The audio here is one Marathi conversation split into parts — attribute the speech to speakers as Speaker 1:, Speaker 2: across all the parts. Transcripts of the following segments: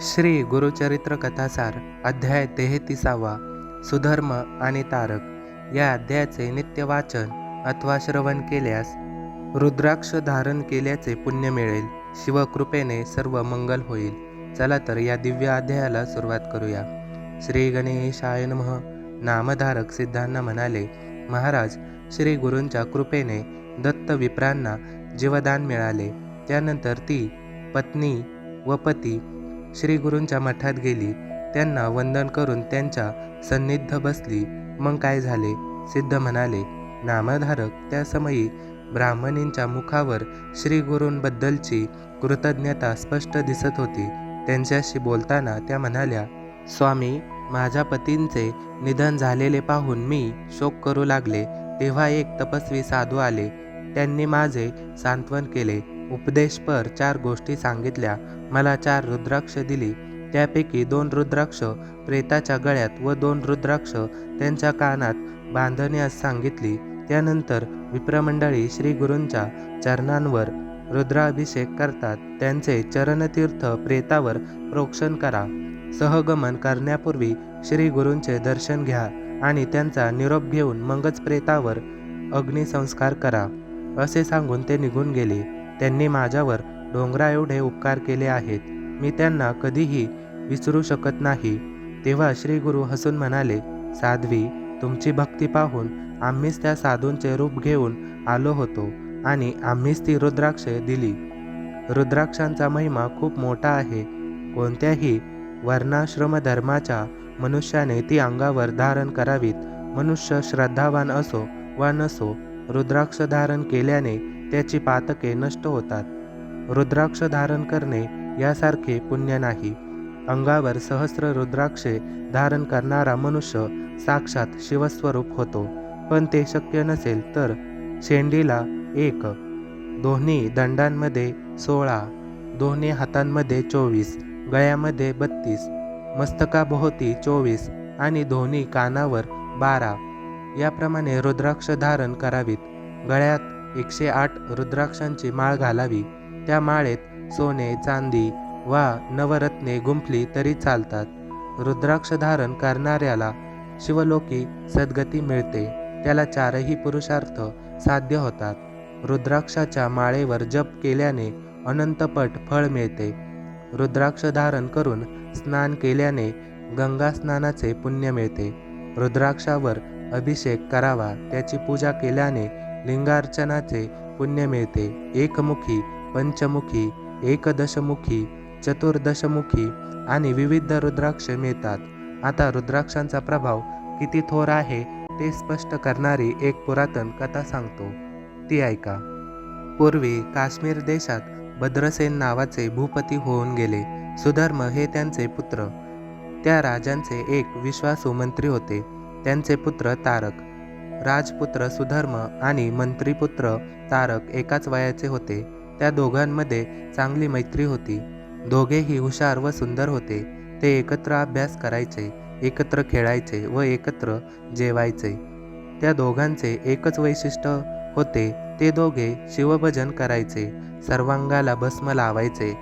Speaker 1: श्री गुरुचरित्र कथासार अध्याय तेहतीसावा सुधर्म आणि तारक या अध्यायाचे नित्य वाचन अथवा श्रवण केल्यास रुद्राक्ष धारण केल्याचे पुण्य मिळेल. शिवकृपेने सर्व मंगल होईल. चला तर या दिव्य अध्यायाला सुरुवात करूया. श्री गणेशाय नमः. नामधारक सिद्धांना म्हणाले महाराज श्री गुरूंच्या कृपेने दत्त विप्रांना जीवदान मिळाले. त्यानंतर ती पत्नी व पती श्री गुरूंच्या मठात गेली. त्यांना वंदन करून त्यांच्या सन्निध बसली. मग काय झाले? सिद्ध म्हणाले नामधारक त्या समयी ब्राह्मणींच्या मुखावर श्री गुरूंबद्दलची कृतज्ञता स्पष्ट दिसत होती. त्यांच्याशी बोलताना त्या म्हणाल्या स्वामी माझ्या पतींचे निधन झालेले पाहून मी शोक करू लागले. तेव्हा एक तपस्वी साधू आले. त्यांनी माझे सांत्वन केले. उपदेशपर चार गोष्टी सांगितल्या. मला चार रुद्राक्ष दिली. त्यापैकी दोन रुद्राक्ष प्रेताच्या गळ्यात व दोन रुद्राक्ष त्यांच्या कानात बांधण्यास सांगितली. त्यानंतर विप्रमंडळी श्री गुरूंच्या चरणांवर रुद्राभिषेक करतात. त्यांचे चरणतीर्थ प्रेतावर प्रोक्षण करा. सहगमन करण्यापूर्वी श्री गुरूंचे दर्शन घ्या आणि त्यांचा निरोप घेऊन मगच प्रेतावर अग्निसंस्कार करा. असे सांगून ते निघून गेले. त्यांनी माझ्यावर डोंगरा एवढे उपकार केले आहेत. मी त्यांना कधीही विसरू शकत नाही. तेव्हा श्री गुरु हसून म्हणाले साध्वी तुमची भक्ती पाहून आम्हीच त्या साधूंचे रूप घेऊन आलो होतो आणि आम्हीच ती रुद्राक्षे दिली. रुद्राक्षांचा महिमा खूप मोठा आहे. कोणत्याही वर्णाश्रम धर्माच्या मनुष्याने ती अंगावर धारण करावीत. मनुष्य श्रद्धावान असो वा नसो रुद्राक्ष धारण केल्याने त्याची पातके नष्ट होतात. रुद्राक्ष धारण करणे यासारखे पुण्य नाही. अंगावर सहस्र रुद्राक्षे धारण करणारा मनुष्य साक्षात शिवस्वरूप होतो. पण ते शक्य नसेल तर शेंडीला एक दोन्ही दंडांमध्ये सोळा दोन्ही हातांमध्ये चोवीस गळ्यामध्ये बत्तीस मस्तकाभोवती चोवीस आणि दोन्ही कानावर बारा. याप्रमाणे रुद्राक्ष धारण करावीत. गळ्यात एकशे आठ रुद्राक्षांची माळ घालावी. त्या माळेत सोने चांदी वा नवरत्ने गुंफली तरी चालतात. रुद्राक्ष धारण करणाऱ्याला शिवलोकी सद्गती मिळते. त्याला चारही पुरुषार्थ साध्य होतात. रुद्राक्षाच्या माळेवर जप केल्याने अनंतपट फळ मिळते. रुद्राक्ष धारण करून स्नान केल्याने गंगा स्नानाचे पुण्य मिळते. रुद्राक्षावर अभिषेक करावा त्याची पूजा केल्याने लिंगार्चनाचे पुण्य मिळते एकमुखी पंचमुखी एकदशमुखी चतुर्दशमुखी आणि विविध रुद्राक्ष मिळतात आता रुद्राक्षांचा प्रभाव किती थोर आहे ते स्पष्ट करणारी एक पुरातन कथा सांगतो. ती ऐका. पूर्वी काश्मीर देशात भद्रसेन नावाचे भूपती होऊन गेले. सुधर्म हे त्यांचे पुत्र. त्या राजांचे एक विश्वासू मंत्री होते. त्यांचे पुत्र तारक. राजपुत्र सुधर्म आणि मंत्रीपुत्र तारक एकाच वयाचे होते. त्या दोघांमध्ये चांगली मैत्री होती. दोघेही हुशार व सुंदर होते. ते एकत्र अभ्यास करायचे एकत्र खेळायचे व एकत्र जेवायचे. त्या दोघांचे एकच वैशिष्ट्य होते ते दोघे शिवभजन करायचे सर्वांगाला भस्म लावायचे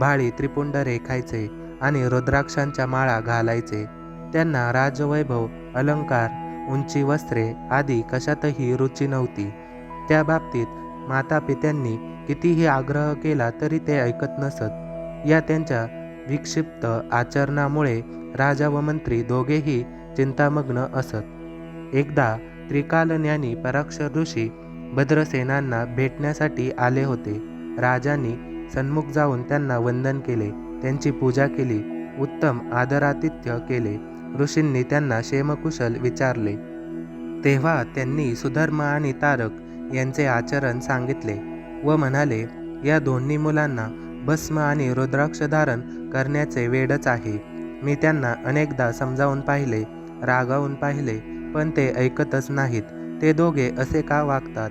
Speaker 1: भाळी त्रिपुंड रेखायचे आणि रुद्राक्षांच्या माळा घालायचे. त्यांना राजवैभव अलंकार उंची वस्त्रे आदी कशातही रुची नव्हती. त्या बाबतीत माता पित्यांनी कितीही आग्रह केला तरी ते ऐकत नसत. या त्यांच्या विक्षिप्त आचरणामुळे राजा व मंत्री दोघेही चिंतामग्न असत. एकदा त्रिकालज्ञानी पराक्ष ऋषी भद्रसेनांना भेटण्यासाठी आले होते. राजांनी सन्मुख जाऊन त्यांना वंदन केले. त्यांची पूजा केली. उत्तम आदरातिथ्य केले. ऋषींनी त्यांना क्षेमकुशल विचारले. तेव्हा त्यांनी सुधर्म आणि तारक यांचे आचरण सांगितले व म्हणाले या दोन्ही मुलांना भस्म आणि रुद्राक्ष धारण करण्याचे वेडच आहे. मी त्यांना अनेकदा समजावून पाहिले रागावून पाहिले पण ते ऐकतच नाहीत. ते दोघे असे का वागतात?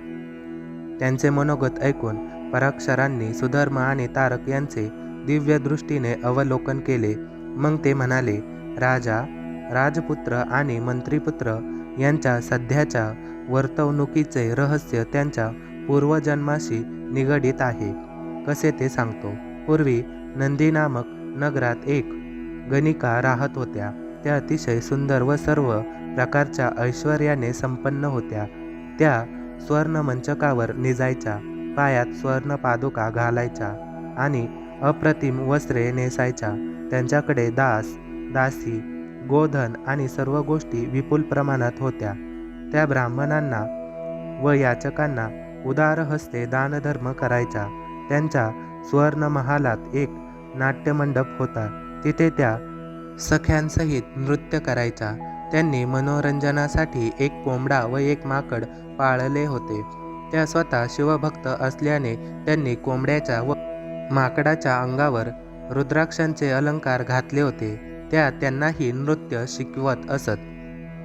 Speaker 1: त्यांचे मनोगत ऐकून पराक्षरांनी सुधर्म आणि तारक यांचे दिव्य दृष्टीने अवलोकन केले. मग ते म्हणाले राजा राजपुत्र आणि मंत्रीपुत्र यांच्या सध्याच्या वर्तवणुकीचे रहस्य त्यांच्या पूर्वजन्माशी निगडीत आहे. कसे ते सांगतो. पूर्वी नंदी नामक नगरात एक गणिका राहत होत्या. त्या अतिशय सुंदर व सर्व प्रकारच्या ऐश्वर्याने संपन्न होत्या. त्या स्वर्ण मंचकावर निजायच्या पायात स्वर्ण पादुका घालायच्या आणि अप्रतिम वस्त्रे नेसायच्या. त्यांच्याकडे दास दासी गोधन आणि सर्व गोष्टी विपुल प्रमाणात होत्या. त्या ब्राह्मणांना व याचकांना उदार हस्ते दानधर्म करायच्या त्यांच्या सुवर्ण महालात एक नाट्यमंडप होता. तिथे त्या सख्यांसहित नृत्य करायच्या त्यांनी मनोरंजनासाठी एक कोंबडा व एक माकड पाळले होते. त्या स्वतः शिवभक्त असल्याने त्यांनी कोंबड्याच्या व माकडाच्या अंगावर रुद्राक्षांचे अलंकार घातले होते. त्या त्यांनाही नृत्य शिकवत असत.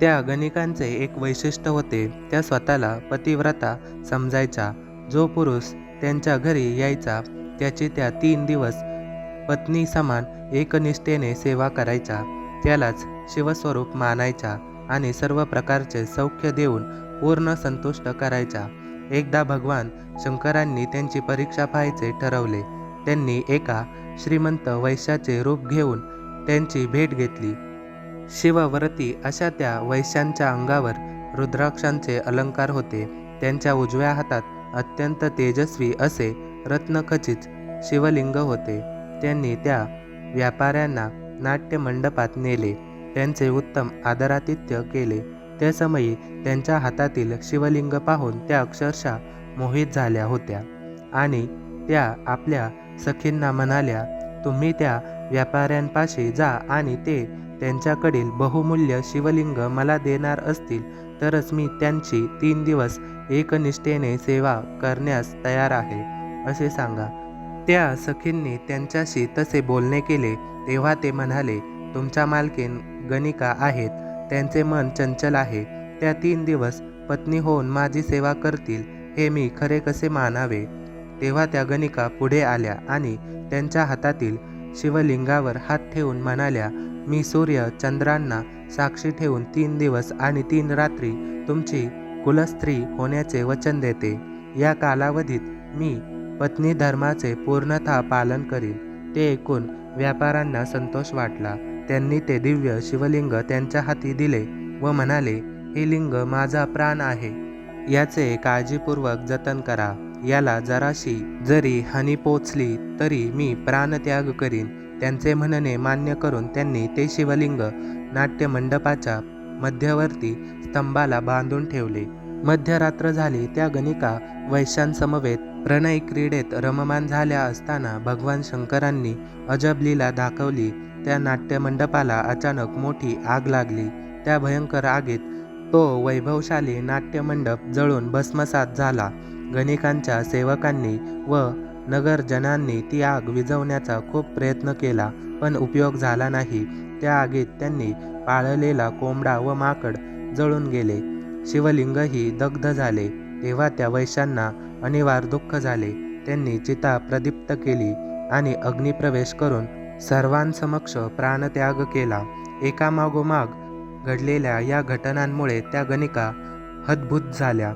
Speaker 1: त्या गणिकांचे एक वैशिष्ट्य होते त्या स्वतःला पतिव्रता समजायच्या जो पुरुष त्यांच्या घरी यायचा त्याची त्या तीन दिवस पत्नी समान एकनिष्ठेने सेवा करायच्या त्यालाच शिवस्वरूप मानायच्या आणि सर्व प्रकारचे सौख्य देऊन पूर्ण संतुष्ट करायच्या एकदा भगवान शंकरांनी त्यांची परीक्षा पाहायचे ठरवले. त्यांनी एका श्रीमंत वैश्याचे रूप घेऊन त्यांची भेट घेतली. शिवव्रती अशा त्या वैश्यांच्या अंगावर रुद्राक्षांचे अलंकार होते. त्यांच्या उजव्या हातात अत्यंत तेजस्वी असे रत्नखचित शिवलिंग होते. त्यांनी त्या व्यापाऱ्यांना नाट्यमंडपात नेले. त्यांचे उत्तम आदरातिथ्य केले. त्या समयी त्यांच्या हातातील शिवलिंग पाहून त्या अक्षरशः मोहित झाल्या होत्या. आणि त्या आपल्या सखींना म्हणाल्या तुम्ही त्या व्यापाऱ्यांपाशी जा आणि ते त्यांच्याकडील बहुमूल्य शिवलिंग मला देणार असतील तरच मी त्यांची तीन दिवस एकनिष्ठेने सेवा करण्यास तयार आहे असे सांगा. त्या सखींनी त्यांच्याशी तसे बोलणे केले तेव्हा ते म्हणाले तुमच्या मालकीन गणिका आहेत त्यांचे मन चंचल आहे त्या तीन दिवस पत्नी होऊन माझी सेवा करतील हे मी खरे कसे मानावे? तेव्हा त्या गणिका पुढे आल्या आणि त्यांच्या हातातील शिवलिंगावर हात ठेवून म्हणाल्या मी सूर्य चंद्रांना साक्षी ठेवून तीन दिवस आणि तीन रात्री तुमची कुलस्त्री होण्याचे वचन देते. या कालावधीत मी पत्नी धर्माचे पूर्णतः पालन करीन. ते ऐकून व्यापाऱ्यांना संतोष वाटला. त्यांनी ते दिव्य शिवलिंग त्यांच्या हाती दिले व म्हणाले हे लिंग माझा प्राण आहे. याचे काळजीपूर्वक जतन करा. याला जराशी जरी हानी पोचली तरी मी प्राणत्याग करीन. त्यांचे म्हणणे मान्य करून त्यांनी ते शिवलिंग नाट्यमंडपाच्या मध्यवर्ती स्तंभाला बांधून ठेवले. मध्यरात्र झाली त्या गणिका वैश्यांसमवेत प्रणय क्रीडेत रममान झाल्या असताना भगवान शंकरांनी अजब लीला दाखवली. त्या नाट्यमंडपाला अचानक मोठी आग लागली. त्या भयंकर आगीत तो वैभवशाली नाट्यमंडप जळून भस्मसात झाला. गणिकांच्या सेवकांनी व नगरजनांनी ती आग विझवण्याचा खूप प्रयत्न केला पण उपयोग झाला नाही. त्या आगीत त्यांनी पाळलेला कोंबडा व माकड जळून गेले. शिवलिंगही दग्ध झाले. तेव्हा त्या वैश्यांना अनिवार्य दुःख झाले. त्यांनी चिता प्रदीप्त केली आणि अग्निप्रवेश करून सर्वांसमक्ष प्राणत्याग केला. एकामागोमाग घडलेल्या या घटनांमुळे त्या गणिका हतभूत झाल्या.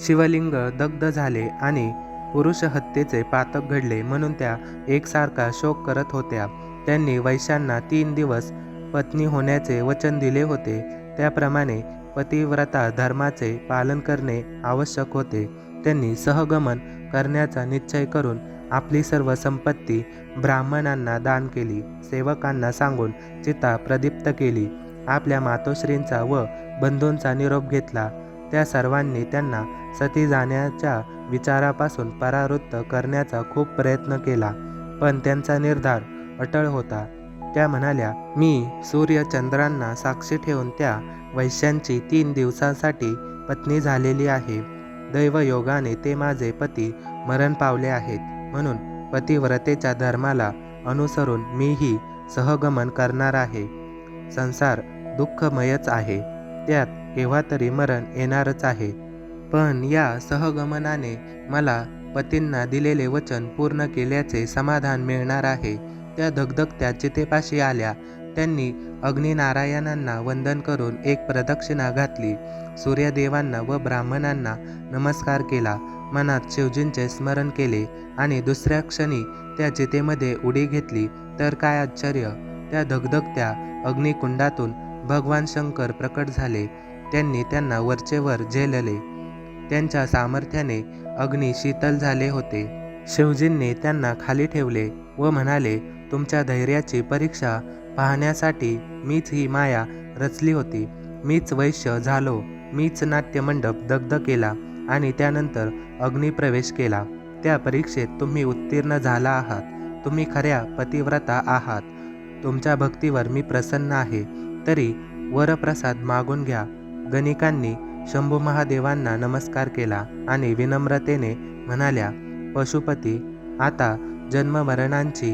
Speaker 1: शिवलिंग दग्ध झाले आणि पुरुष हत्येचे पातक घडले म्हणून त्या एकसारखा शोक करत होत्या. त्यांनी वैश्यांना तीन दिवस पत्नी होण्याचे वचन दिले होते. त्याप्रमाणे पतिव्रता धर्माचे पालन करणे आवश्यक होते. त्यांनी सहगमन करण्याचा निश्चय करून आपली सर्व संपत्ती ब्राह्मणांना दान केली सेवकांना सांगून चिता प्रदीप्त केली. आपल्या मातोश्रींचा व बंधूंचा निरोप घेतला. त्या सर्वांनी त्यांना सती जाण्याच्या विचारापासून परावृत्त करण्याचा खूप प्रयत्न केला. पण त्यांचा निर्धार अटळ होता. त्या म्हणाल्या मी सूर्यचंद्रांना साक्षी ठेवून त्या वैश्यांची तीन दिवसांसाठी पत्नी झालेली आहे. दैवयोगाने ते माझे पती मरण पावले आहेत. म्हणून पतिव्रतेच्या धर्माला अनुसरून मीही सहगमन करणार आहे. संसार दुःखमयच आहे. त्यात केव्हा तरी मरण येणारच आहे. पण या सहगमनाने मला पतींना दिलेले वचन पूर्ण केल्याचे समाधान मिळणार आहे. त्या धगधगत्या चितेपाशी आल्या. त्यांनी अग्निनारायणांना वंदन करून एक प्रदक्षिणा घातली. सूर्यदेवांना व ब्राह्मणांना नमस्कार केला. मनात शिवजींचे स्मरण केले आणि दुसऱ्या क्षणी त्या चितेमध्ये उडी घेतली. तर काय आश्चर्य! त्या धगधगत्या अग्निकुंडातून भगवान शंकर प्रकट झाले. त्यांनी त्यांना वरचेवर झेलले. त्यांच्या सामर्थ्याने अग्नी शीतल झाले होते. शिवजींनी त्यांना खाली ठेवले व म्हणाले तुमच्या धैर्याची परीक्षा पाहण्यासाठी मीच ही माया रचली होती. मीच वैश्य झालो. मीच नाट्यमंडप दग्ध केला आणि त्यानंतर अग्निप्रवेश केला. त्या परीक्षेत तुम्ही उत्तीर्ण झाला आहात. तुम्ही खऱ्या पतिव्रता आहात. तुमच्या भक्तीवर मी प्रसन्न आहे. तरी वरप्रसाद मागून घ्या. गणिकांनी शंभू महादेवांना नमस्कार केला आणि विनम्रतेने म्हणाल्या पशुपती आता जन्ममरणांची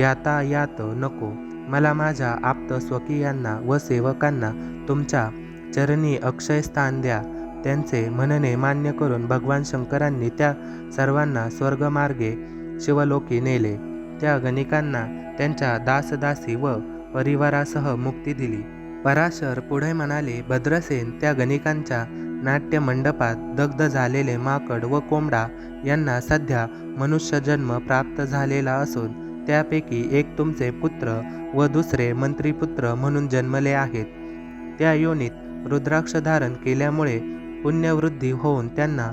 Speaker 1: यातायात नको. मला माझ्या आप्त स्वकीयांना व सेवकांना तुमच्या चरणी अक्षय स्थान द्या. त्यांचे म्हणणे मान्य करून भगवान शंकरांनी त्या सर्वांना स्वर्गमार्गे शिवलोकी नेले. त्या गणिकांना त्यांच्या दासदासी व परिवारासह मुक्ती दिली. पराशर पुढे म्हणाले भद्रसेन त्या गणिकांच्या नाट्यमंडपात दग्ध झालेले माकड व कोंबडा यांना सध्या मनुष्यजन्म प्राप्त झालेला असून त्यापैकी एक तुमचे पुत्र व दुसरे मंत्रीपुत्र म्हणून जन्मले आहेत. त्या योनीत रुद्राक्ष धारण केल्यामुळे पुण्यवृद्धी होऊन त्यांना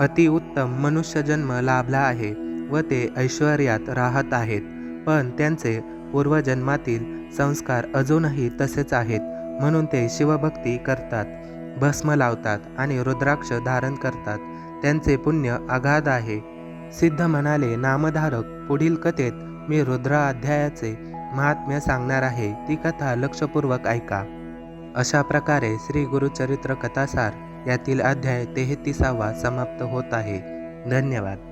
Speaker 1: अतिउत्तम मनुष्यजन्म लाभला आहे व ते ऐश्वर्यात राहत आहेत. पण त्यांचे पूर्वजन्मातील संस्कार अजूनही तसेच आहेत म्हणून ते शिवभक्ती करतात भस्म लावतात आणि रुद्राक्ष धारण करतात. त्यांचे पुण्य अगाध आहे. सिद्ध म्हणाले नामधारक पुढील कथेत मी रुद्राध्यायाचे महात्म्य सांगणार आहे. ती कथा लक्षपूर्वक ऐका. अशा प्रकारे श्री गुरुचरित्र कथासार यातील अध्याय तेहतीसावा समाप्त होत आहे. धन्यवाद.